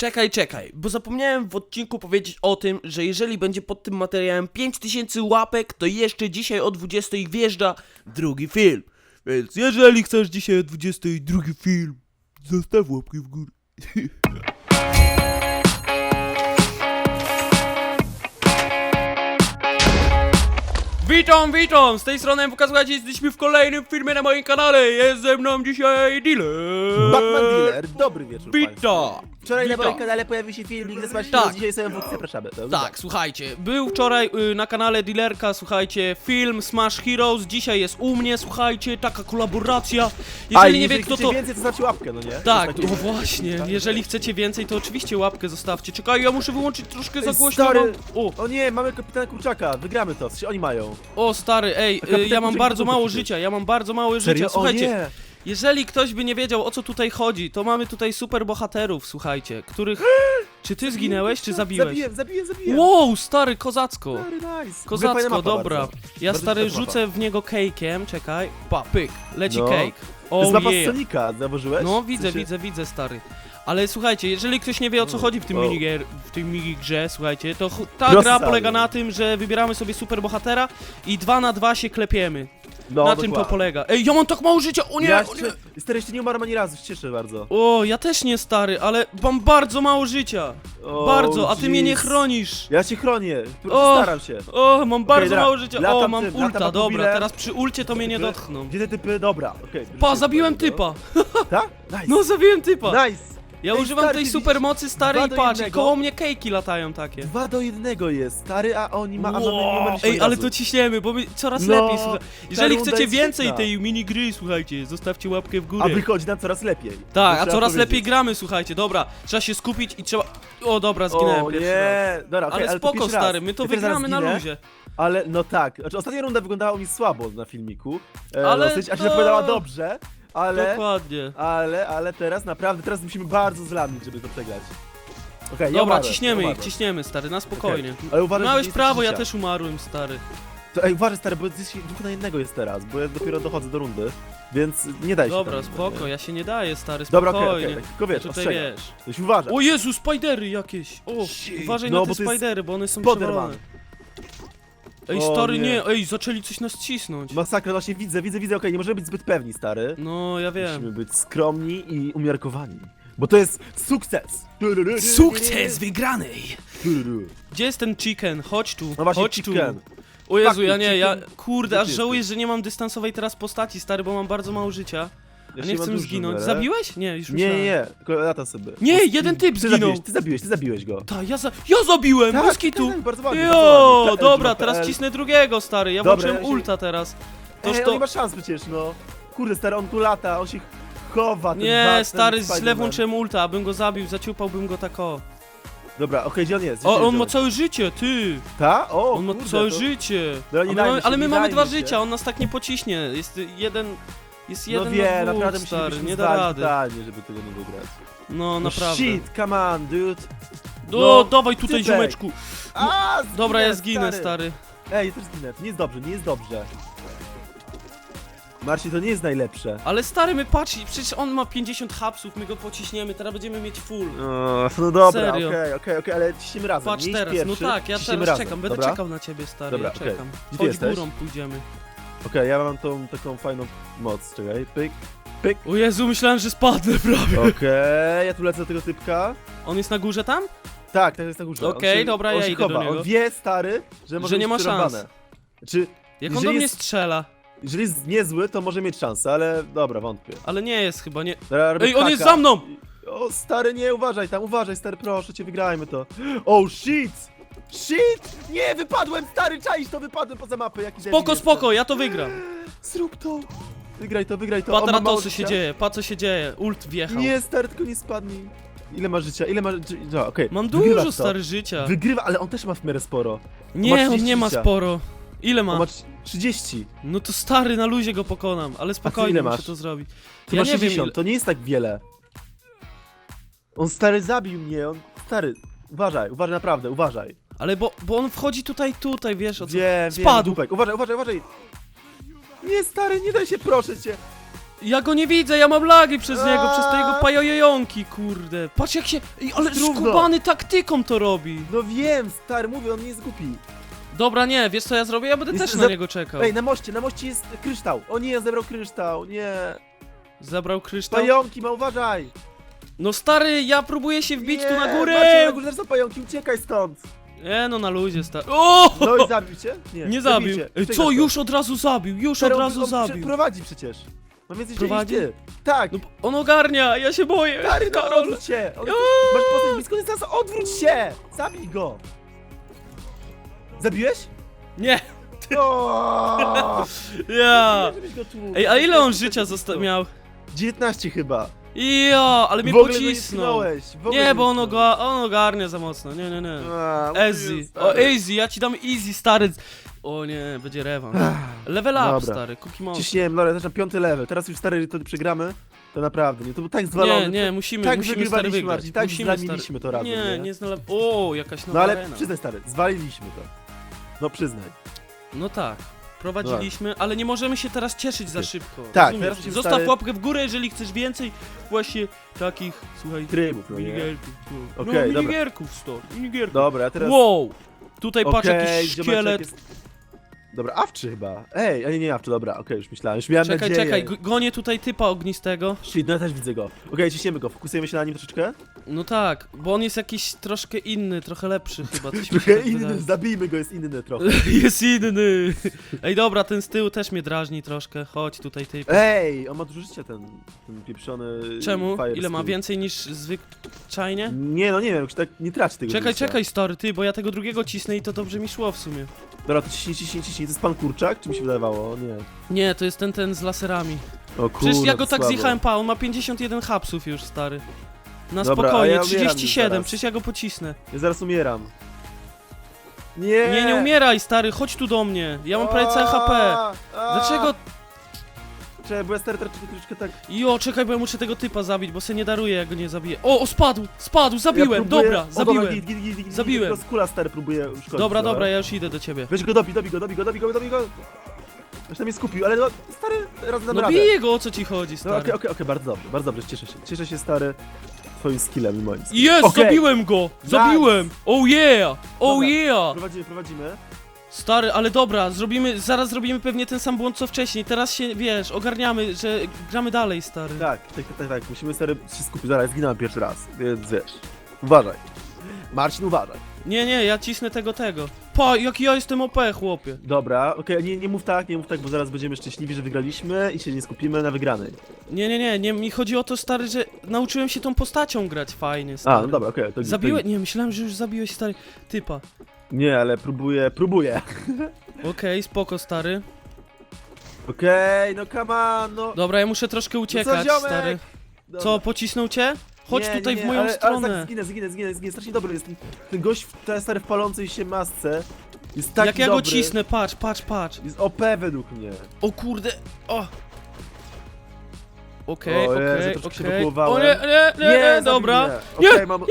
Czekaj, czekaj, bo zapomniałem w odcinku powiedzieć o tym, że jeżeli będzie pod tym materiałem 5000 łapek, to jeszcze dzisiaj o 20 wjeżdża drugi film. Więc jeżeli chcesz dzisiaj o 20 drugi film, zostaw łapkę w górę. Witam, witam! Z tej strony MWK, słuchajcie, jesteśmy w kolejnym filmie na moim kanale. Jest ze mną dzisiaj dealer. Batman Dealer, dobry wieczór. Witam! Wczoraj na Witam. moim kanale pojawił się filmik, nazywa się Tak. Dzisiaj sobie WK, zapraszamy. To Tak, słuchajcie, był wczoraj y, na kanale Dealerka, słuchajcie, film Smash Heroes, dzisiaj jest u mnie, słuchajcie, taka kolaboracja. A, Jeżeli nie wie kto chcecie to... więcej, to znaczy łapkę, no nie? Tak, no właśnie, Tak. jeżeli chcecie więcej, to oczywiście łapkę zostawcie. Czekaj, ja muszę wyłączyć troszkę za głośno. stary. O, O nie, mamy kapitana Kurczaka, wygramy to, co oni mają. o stary, ej, y, ja mam bardzo mało życia, ja mam bardzo mało życia. Serio? O Słuchajcie, nie! Jeżeli ktoś by nie wiedział o co tutaj chodzi, to mamy tutaj super bohaterów, słuchajcie, których... Czy ty zginęłeś, czy zabiłeś? Zabiłem, zabiłem, zabiłem. Wow, stary, kozacko. Stary, nice. Kozacko, mapa dobra. bardzo. Ja Bardzo stary ciekawa rzucę w niego cake'iem, czekaj. Pa, pyk, leci No. cake. To jest Oh mapa yeah. Sonika, zauważyłeś? No W widzę, sensie- widzę, widzę stary. Ale słuchajcie, jeżeli ktoś nie wie o co O, chodzi w tym o. minigier, w tej minigrze, słuchajcie, to ta gra stary. polega na tym, że wybieramy sobie super bohatera i dwa na dwa się klepiemy. No, na tym to dokładnie. polega. Ej, ja mam tak mało życia, o nie! Ja o, nie. jeszcze, stary, jeszcze nie umarłem ani razu, się cieszę bardzo. o, ja też nie stary, ale mam bardzo mało życia. O, bardzo, a ty mnie nie jeez. chronisz. Ja cię chronię, O. staram się. O, mam bardzo dobra, mało życia. O, latam mam tym, latam ulta, dobra, teraz przy ulcie to mnie nie dotkną. Gdzie te typy? Dobra, okej. Pa, zabiłem typa. Tak? Nice. No, zabiłem typa. Nice. Ja Ej, używam stary, tej ty super mocy starej dwa i do patrz, i jednego. koło mnie kejki latają takie. Dwa do jednego jest, stary, a oni ma... a mamy- Wow. umarliśmy Ej, ale to ciśniemy, bo my coraz No, lepiej, słuchaj. Jeżeli runda chcecie jest więcej świetna. tej minigry, słuchajcie, zostawcie łapkę w A górę. wychodzi nam coraz lepiej. Tak, a trzeba coraz powiedzieć. lepiej gramy, słuchajcie, dobra, trzeba się skupić i trzeba... O, dobra, zginąłem O pierwszy raz. nie, dobra, okej, Ale to spoko, pierwszy raz. stary, my to Ja wygramy na zginę, luzie. Ale no tak, znaczy ostatnia runda wyglądała mi słabo na filmiku. E, Ale dosyć, a się to- zapowiadała dobrze, ale... Dokładnie. Ale, ale teraz naprawdę, teraz musimy bardzo zlamić, żeby to przegrać. Okej, ja Dobra, umarłem, ciśniemy ja ich, umarłem. ciśniemy, stary, na spokojnie. Ale uważaj, że Miałeś nie prawo, ja też umarłem, stary. To, ej, uważaj stary, bo jest dwóch na jednego jest teraz, bo ja dopiero dochodzę do rundy, więc nie daj się Dobra, tam, spoko, nie? ja się nie daję, stary, Dobra, okej, spokojnie. okej, okay, tylko wiesz, Ja tutaj ostrzegam. wiesz. Ktoś uważa. O Jezu, spidery jakieś! O, Shit. uważaj No, na bo te to jest spidery, bo one są Spiderman. przewalone. Ej, O, stary, nie. nie. ej, zaczęli coś nas cisnąć. Masakra, właśnie widzę, widzę, widzę, okej, nie możemy być zbyt pewni, stary. No, ja wiem. Musimy być skromni i umiarkowani. Bo to jest sukces! wygranej! Gdzie jest ten chicken? Chodź tu, No właśnie, chodź chicken. tu. O Jezu, ja nie, ja, chicken. kurde, Gdzie aż ty żałuję, że nie mam dystansowej teraz postaci, stary, bo mam bardzo mało życia. Ja A nie chcę zginąć. Zabiłeś? Nie, już Nie, myślałem. nie, nie, tylko lata sobie. Nie, jeden typ ty zginął. Zabiłeś, ty zabiłeś, ty zabiłeś go. Ta, ja, za, ja zabiłem, Tak, moskitu! tak, bardzo ładnie, bardzo Jo, ładnie. dobra, PL. teraz cisnę drugiego, stary, ja Dobra, włączyłem ja się- ulta teraz. Toż Ej, to... nie ma szans przecież, no. Kurde, stary, on tu lata, on się chowa. ten Nie, Batman, stary, Spider-Man. źle włączyłem ulta, abym go zabił, zaciupałbym go tak o. Dobra, okej, gdzie on jest? Gdzie O, on ma całe życie, ty! Ta? O, On ma kurde, całe to... życie. Dobra, A nie my dajmy mamy, się, ale my nie mamy dajmy dwa się. życia, on nas tak nie pociśnie. Jest jeden... Jest jeden No wie, na dwóch, naprawdę stary, nie da rady. totalnie, żeby tego nie wygrać. No, No naprawdę. shit, come on, dude. No, No, dawaj tutaj, typek. ziomeczku. A, zginę, Dobra, ja zginę, stary. Ej, też zginę, nie jest dobrze, nie jest dobrze. Marcin, to nie jest najlepsze. Ale stary, my patrz, przecież on ma 50 hapsów, my go pociśniemy, teraz będziemy mieć full. No dobra, okej, Serio. okej, okej, ale ciśniemy razem. Patrz nie idź teraz, pierwszy, no tak, ja teraz razem, czekam, będę dobra? czekał na ciebie, stary, Dobra, ja okej. czekam. Gdzie ty Chodź jesteś? górą pójdziemy. Okej, ja mam tą taką fajną moc, czekaj, pyk. O Jezu, myślałem, że spadnę prawie. Okej, ja tu lecę do tego typka. On jest na górze tam? Tak, tak jest na górze. On Okej, się- dobra, on ja się idę do chowa. niego. On wie, stary, że może Że nie ma przerąbane. szans. Czy, Jak on Jeżeli do mnie jest- strzela? jeżeli jest niezły, to może mieć szansę, ale dobra, wątpię. Ale nie jest chyba, nie... Dobra, robię Ej, on haka. jest za mną! O, stary, nie, uważaj tam, uważaj, stary, proszę cię, wygrajmy to. Oh, shit! Shit! Nie, wypadłem, stary, czaisz to, wypadłem poza mapę, jaki debil Spoko, spoko, ja to wygram. Zrób to. Wygraj to, wygraj to. On Pa ma teraz mało to, co się życia. dzieje, pa co się dzieje. Ult wjechał. Nie, stary, tylko nie spadnij. Ile ma życia, ile ma życia? No, okej. Mam Wygrywasz dużo, to. stary, życia. Wygrywa, ale on też ma w miarę sporo. ma Nie, on 30 nie ma życia. sporo. Ile On ma? ma trz- 30. No to stary, na luzie go pokonam, ale spokojnie ile muszę masz? to zrobić. Ty Ja masz nie wiem 60, ile... to nie jest tak wiele. On stary zabił mnie, on... Stary, uważaj, uważaj naprawdę, uważaj. Ale bo, bo on wchodzi tutaj, tutaj, wiesz o co... Wiem, wiem, Spadł. dupek. Uważaj, uważaj, uważaj. Nie, stary, nie daj się, proszę cię. Ja go nie widzę, ja mam lagi przez niego, przez te jego pajojojonki, kurde. Patrz jak się... Ej, ale Trudno. skubany taktyką to robi. No wiem, stary, mówię, on nie jest głupi. Dobra, nie, wiesz co ja zrobię? Ja będę Jest też za- na niego czekał. Ej, na moście, na moście jest kryształ. O nie, zebrał kryształ, nie. Zabrał kryształ. Pająki, ma uważaj. No stary, ja próbuję się wbić tu na Marcin, górę! na górze są pająki, uciekaj stąd. Nie no, na luzie stary. O! No i zabił cię? Nie zabił. zabijcie. Ej, co, już od razu zabił, już od razu zabił. Prowadzi przecież. Ma więcej życia niż Prowadzi? ty. Tak. No, on ogarnia, ja się boję. Stary, no Karol. odwróć się. Masz postać blisko dystansu, odwróć się. Zabij go. Zabiłeś? Nie, O! ja. Żebyś go tu- Ej, a ile on życia zosta- miał? 19 chyba. Ja, ale mnie w ogóle go nie pocisnął. tknąłeś. w ogóle Nie, bo on, tknąłeś. oga on ogarnia za mocno, nie, nie, nie. A, Easy, o stary. easy, ja ci dam easy, stary. O nie, będzie rewan. Level up, Dobra. stary, cookie monster. Ciśniemy, dobra, też na piąty level. Teraz już stary, to przegramy. To naprawdę, nie? To był tak zwalony. Nie, nie, musimy, tak musimy stary wygrywaliśmy, wygrać. Marcin, tak musimy, zlamiliśmy to razem, Nie, nie? nie znalazłem. O, jakaś nowa No ale arena. przyznaj stary, zwaliliśmy to. No przyznaj. No tak. Prowadziliśmy, ale nie możemy się teraz cieszyć za szybko. Tak, rozumiesz? teraz Zostaw stary- łapkę w górę, jeżeli chcesz więcej właśnie takich, słuchaj, Trybów, no nie? minigierków. No, Okej, no dobra. minigierków, stop, minigierków. Dobra, a teraz... Wow! Tutaj patrz Okej, jakiś ziomeczek szkielet. Jest... Dobra, awczy chyba. Ej, a nie, nie awczy, dobra, okej, już myślałem, już miałem Czekaj, nadzieję. czekaj, g- gonię tutaj typa ognistego. Shit, no ja też widzę go. Okej, ciśniemy go, fokusujemy się na nim troszeczkę. No tak, bo on jest jakiś troszkę inny, trochę lepszy chyba. Coś mi się Trochę tak inny, wydaje. zabijmy go, jest inny trochę. Jest inny. Ej, dobra, ten z tyłu też mnie drażni troszkę. Chodź tutaj typ. Ej, on ma dużo życia ten, ten pieprzony Czemu? Fire Ile ma? Więcej niż zwyczajnie? Nie, no nie wiem, już tak nie traci tego Czekaj, życia. czekaj, stary, ty, bo ja tego drugiego cisnę i to dobrze mi szło w sumie. Dobra, to ciśnij, ciśnij, ciśnij. To jest pan Kurczak? Czy mi się wydawało? Nie. Nie, to jest ten, ten z laserami. O Przecież kurwa, ja go to tak słabo. zjechałem, pa, on ma 51 hapsów już, stary. Na Dobra, a spokojnie, ja umieram już 37, zaraz. przecież ja go pocisnę. Ja zaraz umieram. Nie! Nie, nie umieraj, stary, chodź tu do mnie. Ja mam prawie całe HP. A, a. Dlaczego? Czekaj, bo ja stary troszeczkę, troszeczkę tak... Jo, czekaj, bo ja muszę tego typa zabić, bo se nie daruję, jak go nie zabiję. O, o, spadł, spadł, zabiłem, ja próbuję... dobra, o, Dobra, zabiłem. git, git, git, git, Zabiłem. Tylko skula stary próbuje uszkodzić. Dobra, dobra, ja już idę do ciebie. Weź go, dobij, dobij go, dobij go, dobij go, dobij go. Już tam mnie skupił, ale no, stary, raz dam No radę. biję go, o co ci chodzi, No okej, stary. okej, okej, bardzo dobrze, bardzo dobrze, cieszę się. Cieszę się, stary, twoim skillem i moim. Jest, Okej. zabiłem go, zabiłem. Oh yeah, oh Dobra. yeah. Prowadzimy, prowadzimy. Stary, ale dobra, zrobimy, zaraz zrobimy pewnie ten sam błąd co wcześniej. Teraz się, wiesz, ogarniamy, że gramy dalej, stary. Tak, tak, tak, tak, tak. musimy stary się skupić. Zaraz, zginąłem pierwszy raz, więc wiesz. Uważaj. Marcin, uważaj. Nie, nie, ja cisnę tego, tego. Pa, jaki ja jestem OP, chłopie. Dobra, okej, nie, nie mów tak, nie mów tak, bo zaraz będziemy szczęśliwi, że wygraliśmy i się nie skupimy na wygranej. Nie, nie, nie, nie, mi chodzi o to, stary, że nauczyłem się tą postacią grać fajnie, stary. A, no dobra, okej. to Zabiłeś? to- Nie, myślałem, że już zabiłeś, stary, typa. Nie, ale próbuję, próbuję. Okej, spoko, stary. Okej, no come on, no. Dobra, ja muszę troszkę uciekać, ziomek? stary. Dobra. Co, pocisnął cię? Chodź Nie, tutaj nie, w moją ale, stronę. Ale tak, zginę, zginę, zginę, zginę, strasznie dobry jest. Ten, ten gość, w- ten stary w palącej się masce jest taki Jak ja dobry. go cisnę, patrz, patrz, patrz. Jest OP według mnie. O kurde, o. Okej, O Jezu, okej, troszkę się okej. wypływałem. O nie, nie, nie, nie, dobra. mnie. Okej, mam...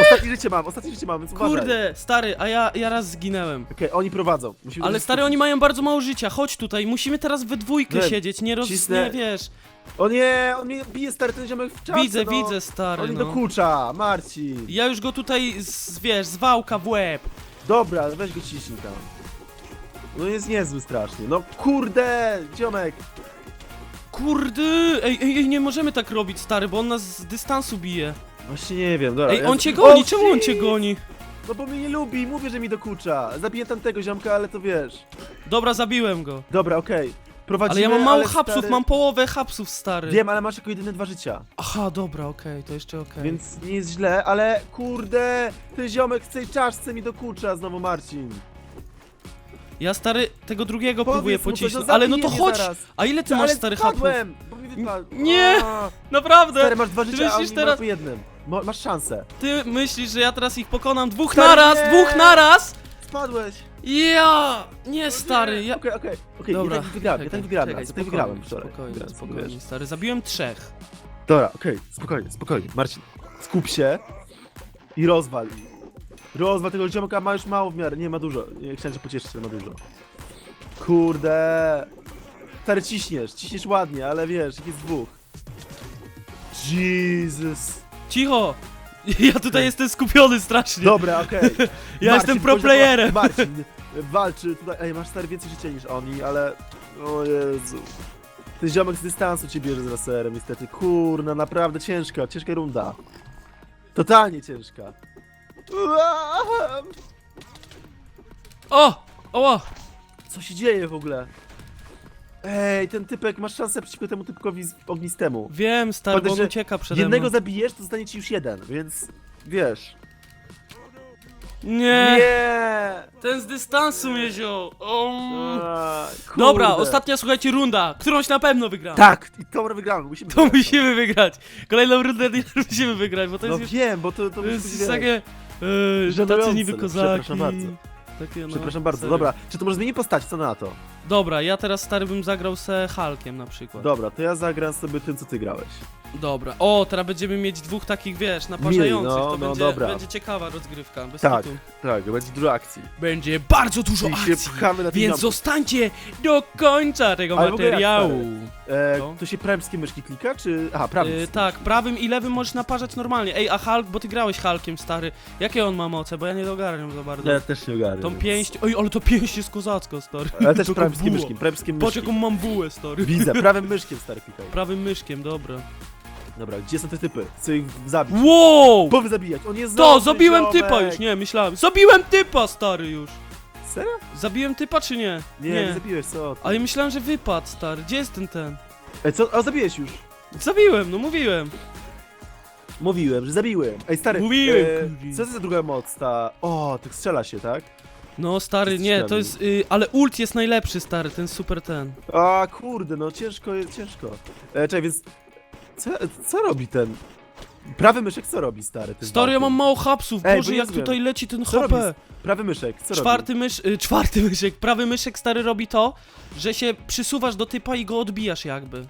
Ostatnie życie mam, ostatnie życie mam, więc uważaj. Kurde, stary, a ja, ja raz zginęłem. Okej, oni prowadzą. Musimy Ale stary, oni mają bardzo mało życia, chodź tutaj, musimy teraz we dwójkę Wiem, siedzieć, nie roz... cisnę. nie wiesz. O nie, on mnie bije stary ten ziomek w czapce, Widzę, no. widzę, stary, On mi no. dokucza, Marcin. Ja już go tutaj, z, wiesz, z wałka w łeb. Dobra, weź go ciśnij tam. No jest niezły strasznie. No kurde, ziomek. Kurde, ej, ej, ej, nie możemy tak robić, stary, bo on nas z dystansu bije. Właśnie nie wiem, dobra. Ej, ja- on cię goni, O, czemu on cię shit! goni? No bo mnie nie lubi, mówię, że mi dokucza. Zabiję tamtego ziomka, ale to wiesz. Dobra, zabiłem go. Dobra, okej. Prowadzimy, Ale ja mam mało ale hapsów, stary... mam połowę hapsów, stary. Wiem, ale masz jako jedyne dwa życia. Aha, dobra, okej, to jeszcze okej. Więc nie jest źle, ale kurde, ten ziomek w tej czaszce mi dokucza znowu Marcin. Ja, stary, tego drugiego Powiedz próbuję mu pocisnąć, no ale no to zabije mnie chodź! zaraz. A ile ty No, masz, ale stary, hapów? spadłem, bo mi wypadł. Nie! A, Naprawdę! Stary, masz dwa życia, a myślisz teraz- po jednym. Mo- Masz szansę. Ty myślisz, że ja teraz ich pokonam dwóch Stary, naraz, nie! dwóch naraz? Spadłeś. Ja! Nie, stary, ja... Okej, okej, okej, Dobra, ja tak wygrałem, ja tak wygrałem, ja tak spokojnie, wygrałem wczoraj. Spokojnie, Wygrałem, spokojnie, wiesz. stary, zabiłem trzech. Dobra, okej, spokojnie, spokojnie. Marcin, skup się i rozwal. ich. Rozwal tego ziomka, ma już mało w miarę, nie ma dużo. Nie chciałem cię pocieszyć, ma dużo. Kurde. Stary, ciśniesz, ciśniesz ładnie, ale wiesz, ich jest dwóch. Jesus. Cicho! Ja tutaj jestem skupiony strasznie. Dobra, okej. ja jestem pro do- playerem. Marcin, walczy tutaj. Ej, masz stary więcej życia niż oni, ale... O Jezu. Ten ziomek z dystansu cię bierze z laserem, niestety. Kurna, naprawdę ciężka, ciężka runda. Totalnie ciężka. O! O! Co się dzieje w ogóle? Ej, ten typek, masz szansę przeciwko temu typkowi z ognistemu. Wiem, stary, bo Pamiętaj, on że ucieka przede Jednego mną. zabijesz, to zostanie ci już jeden, więc... Wiesz. Nie! Nie! Ten z dystansu mnie wziął. O. A, Dobra, ostatnia, słuchajcie, runda. Którąś na pewno wygram. Tak, i tą wygramy, musimy To wygrać. musimy wygrać. Kolejną rundę musimy wygrać, bo to No jest wiem, bo to, to, To jest wiesz. takie... Yy, Żenujące, tacy niby no, kozaki. przepraszam bardzo. Takie, no, Przepraszam bardzo, serio. dobra. Czy to może zmieni postać, co na to? Dobra, ja teraz stary bym zagrał se Hulkiem na przykład. Dobra, to ja zagram sobie tym, co ty grałeś. Dobra. O, teraz będziemy mieć dwóch takich, wiesz, naparzających. no, to no, będzie, dobra. będzie ciekawa rozgrywka. Bez Tak. kitu. Tak, będzie dużo akcji. Będzie bardzo dużo Czyli się akcji. pchamy na Więc domku. zostańcie do końca tego Ale w ogóle jak, materiału. E, Co? to się prawym myszki klika, czy... Aha, prawym. Yy, tak, prawym i lewym możesz naparzać normalnie. Ej, a Hulk, bo ty grałeś Hulkiem, stary. Jakie on ma moce? Bo ja nie dogarniam za bardzo. Ja też nie ogarniam. Tą pięść... Oj, ale to pięść jest kozacka, stary. Ale też prawym buła. myszkiem, jaką mam bułę, stary. Widzę, prawym myszkiem stary klikaj. Prawym myszkiem, dobra. Dobra, gdzie są te typy? Chcę ich zabić. Wow! Powy zabijać, on jest To, dobry, zabiłem ziomek. typa już, nie, myślałem. Zabiłem typa, stary, już. Serio? Zabiłem typa, czy nie? Nie, nie, zabiłeś, co? ty? Ale myślałem, że wypadł, stary. Gdzie jest ten ten? Ej, co? A zabiłeś już. Zabiłem, no mówiłem. Mówiłem, że zabiłem. Ej, stary. Mówiłem, e, kurwa. Co to za druga moc, ta... O, tak strzela się, tak? No, stary, nie, to jest... Y, ale ult jest najlepszy, stary, ten super ten. A, kurde, no ciężko jest, ciężko. E, czekaj, więc... Co, co robi ten... Prawy myszek co robi, stary? Ten Stary, ja mam mało hapsów, Ej, Boże, bo nie jak rozumiem. tutaj leci ten Co robi? HP. Prawy myszek, co robi? Czwarty mysz... Y, czwarty myszek, prawy myszek, stary, robi to, że się przysuwasz do typa i go odbijasz jakby.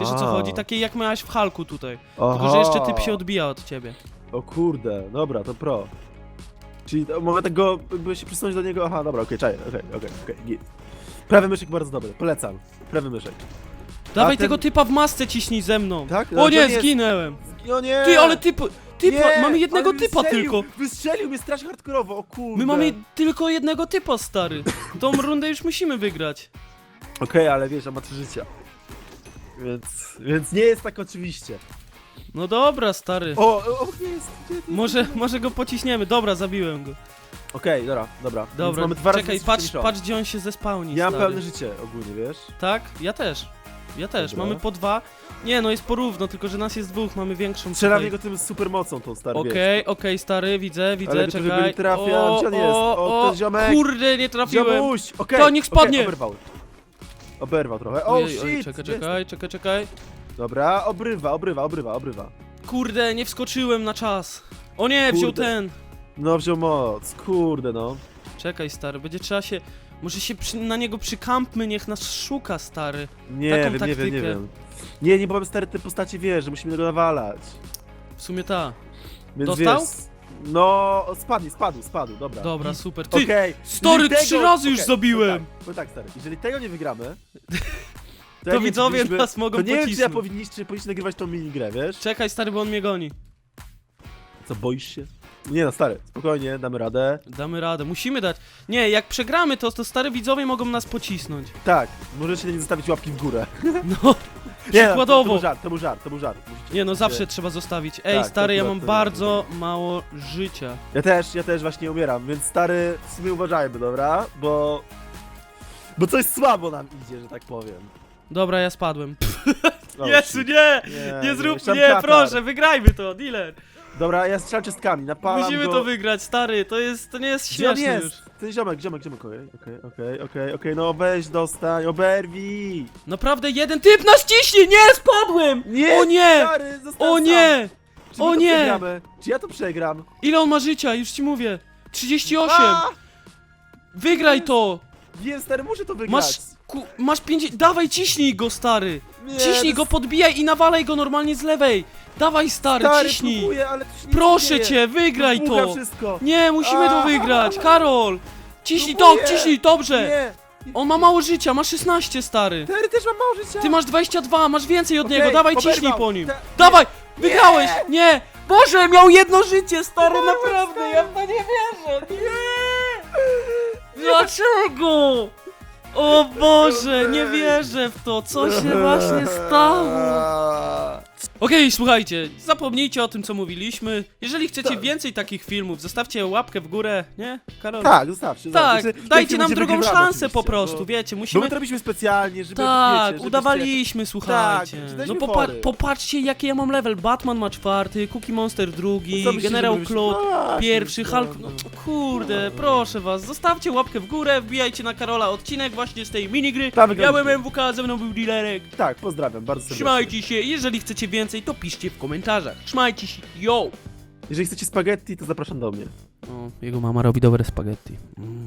Wiesz o co A, chodzi? Takie jak miałeś w Halku tutaj. Tylko, że jeszcze typ się odbija od ciebie. O kurde, dobra, to pro. Czyli to, mogę tego, jakby się przysunąć do niego, aha, dobra, okej, czaję, okej, okej, okej, git. Prawy myszek bardzo dobry, polecam. Prawy myszek. Dawaj ten- tego typa w masce ciśnij ze mną. Tak? O Ale nie, to nie- zginęłem. O nie! Ty, ale typ... Typa, Nie, mamy jednego ale typa wystrzelił, tylko. Wystrzelił mnie strasznie hardkorowo, o kurde. My mamy tylko jednego typa, stary. Tą rundę już musimy wygrać. Okej, ale wiesz, on ma trzy życia. Więc, więc nie jest tak oczywiście. No dobra, stary. O, o, o gdzie jest? Gdzie? Może, może go pociśniemy. Dobra, zabiłem go. Okej, dobra, dobra. Więc Dobra, mamy dwa razy czekaj, więcej patrz, patrz gdzie on się zespałni, Ja mam stary. pełne życie ogólnie, wiesz? Tak? Ja też. Ja też. Dobra. Mamy po dwa. Nie, no jest porówno, tylko że nas jest dwóch, mamy większą tutaj. niego tym supermocą tą stary. Okej, okej, stary, widzę, widzę, Ale czekaj. nie trafia, gdzie on jest? O, ten ziomek. Kurde, nie trafiłem. Ziomuś, okej. To niech spadnie. oberwał. Oberwał trochę. O, Ojej, shit! ojej, czekaj, jest? czekaj, czekaj, czekaj. Dobra, obrywa, obrywa, obrywa, obrywa. Kurde, nie wskoczyłem na czas. O nie, wziął Kurde. ten. No wziął moc, kurde no. Czekaj, stary, będzie trzeba się... Może się przy, na niego przykampmy, niech nas szuka, stary. Nie Taką wiem, nie wiem, nie wiem. Nie, nie, bo mamy stare te postacie, wiesz, że musimy go nawalać. W sumie ta. Więc Dostał? wiesz... No, spadnie, spadł, spadł, dobra. Dobra, super. Ty, Okej. stary, jeżeli trzy razy już okej, zabiłem. powiem Tak, powiem tak, stary, jeżeli tego nie wygramy... To nie widzowie powinniśmy- nas mogą To nie wiem, czy ja pocisnąć. powinniście, powinniście nagrywać tą minigrę, wiesz? Czekaj, stary, bo on mnie goni. Co, boisz się? Nie no, stary, spokojnie, damy radę. Damy radę, musimy dać. Nie, jak przegramy to, to stary widzowie mogą nas pocisnąć. Tak, możecie nie zostawić łapki w górę. No, Nie, no, to, to Przykładowo. był żart, to był żart, to był żart. Musicie- nie no, zawsze trzeba zostawić. Ej, Tak, stary, ja akurat mam to bardzo mało życia. Ja też, ja też właśnie umieram, więc stary, w sumie uważajmy, dobra? Bo... Bo coś słabo nam idzie, że tak powiem. Dobra, ja spadłem. O, Jezu, shit. nie! Nie, Nie zrób, jeszcze nie, katar. proszę, wygrajmy to, dealer. Dobra, ja strzelam czystkami, napalam Musimy go. to wygrać, stary, to jest, to nie jest Gdzie on śmieszne jest? już. Ten ziomek, ziomek, ziomek, okej, okej, okej, okej, okej, no weź, dostań, oberwij! Naprawdę jeden typ nas ciśnie, nie, spadłem! Nie, O nie! Stary, zostań O sam. nie! Czy my o to nie! Przegramy? Czy ja to przegram? Ile on ma życia, już ci mówię. 38! A! Wygraj to! Wiem, stary, muszę to wygrać. Masz, ku, masz 50, dawaj ciśnij go, stary! Nie, Ciśnij go, podbijaj i nawalaj go normalnie z lewej! Dawaj, stary, Stary, ciśnij! próbuję, ale to się nic Proszę nie dzieje. cię, wygraj Wybucha to! wszystko. Nie, musimy to wygrać, Karol! Ciśnij to, Próbuję. ciśnij, dobrze! Nie, On ma mało życia, ma 16, stary. Terry też ma mało życia. Ty masz 22, masz więcej od Okej, niego, dawaj oberwał. ciśnij po nim. Te- Dawaj, wygrałeś! Nie! Boże, miał jedno życie, stary, naprawdę, ja w to nie wierzę, nie! Dlaczego? O Boże, nie wierzę w to, co się właśnie stało? Okej, słuchajcie, zapomnijcie o tym, co mówiliśmy. Jeżeli chcecie Tak. więcej takich filmów, zostawcie łapkę w górę, nie, Karol? Tak, zostawcie. Tak, zostawcie. Ten dajcie film nam będzie drugą wygrywany szansę po oczywiście, prostu, bo- wiecie, Bo musimy... my to robiliśmy specjalnie, żeby Tak, wiecie, żebyście- udawaliśmy, słuchajcie. Tak, no daliśmy popa fory. popatrzcie, jaki ja mam level. Batman ma czwarty, Cookie Monster drugi, Co myślicie, Generał że Claude No pierwszy, no, Hulk... no. No, kurde, proszę was, zostawcie łapkę w górę, wbijajcie na Karola odcinek właśnie z tej minigry. Ja wygraliśmy. byłem MWK, ze mną był Dealerek. Tak, pozdrawiam, bardzo serdecznie. Trzymajcie się, jeżeli chcecie więcej, to piszcie w komentarzach. Trzymajcie się, yo! Jeżeli chcecie spaghetti, to zapraszam do mnie. O, jego mama robi dobre spaghetti. Mm.